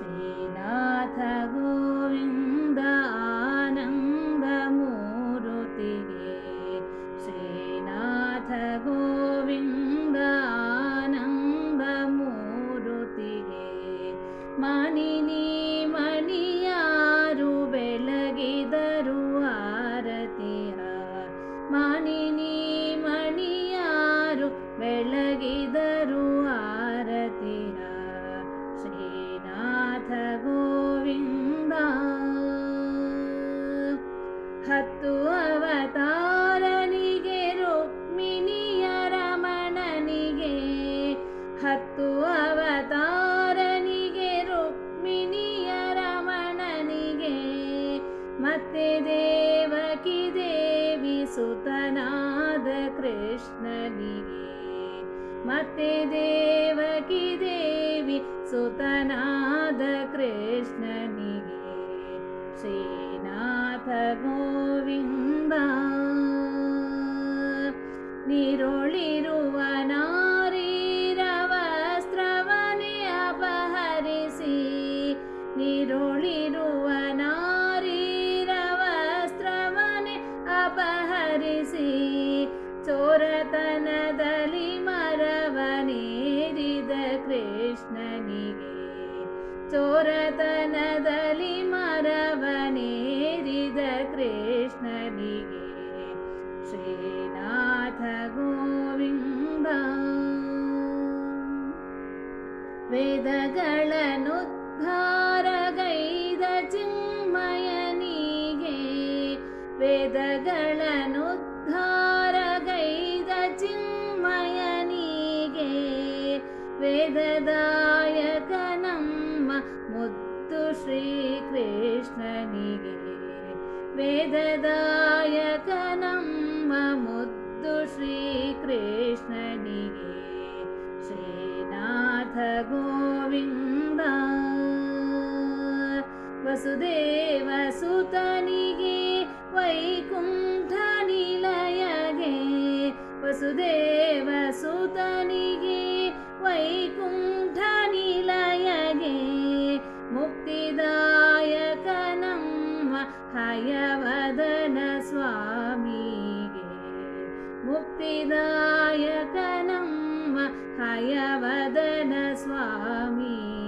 श्रीनाथ गोविन्द आनन्दमूरुतिगे श्रीनाथ गोविन्द आनन्दमूरुतिगे मणिनी ಹತ್ತು ಅವತಾರನಿಗೆ ರುಕ್ಮಿಣಿಯ ರಮಣನಿಗೆ. ಹತ್ತು ಅವತಾರನಿಗೆ ರುಕ್ಮಿಣಿಯ ರಮಣನಿಗೆ. ಮತ್ತೆ ದೇವಕಿ ದೇವಿ ಸುತನಾದ ಕೃಷ್ಣನಿಗೆ. ಮತ್ತೆ ದೇವಕಿ ದೇವಿ ಸುತನಾದ ಕೃಷ್ಣನಿಗೆ. ಶ್ರೀ ಶ್ರೀನಾಥ ಗೋವಿಂದ ನೀರೊಳಿರುವ ನಾರೀರವಸ್ತ್ರವನೆ ಅಪಹರಿಸಿ ನೀರೊಳಿರುವ ನಾರೀರವಸ್ತ್ರವನೆ ಅಪಹರಿಸಿ ಚೋರತನದಲ್ಲಿ ಮರವನೇರಿದ ಕೃಷ್ಣನಿಗೆ ಚೋರತನದಲ್ಲಿ ಮರವನೇರಿದ ಕೃಷ್ಣನಿಗೆ ಶ್ರೀನಾಥ ಗೋವಿಂದ ವೇದಗಳನುದ್ಧಾರಗೈದ ಚಿನ್ಮಯನಿಗೆ ವೇದಗಳನುದ್ಧಾರಗೈದ ಚಿನ್ಮಯನಿಗೆ ವೇದದಾಯಕ ನಮ್ಮ ಮುದ್ದು ಶ್ರೀಕೃಷ್ಣನಿಗೆ वेददायकनं ममुद् श्रीकृष्णनिः श्रीनाथ गोविन्द वसुदेवसुतनिगे वैकुण्ठनिलयगे वसुदेवसुतनि हयवदन स्वामी मुक्तिदायकनं हयवदन स्वामी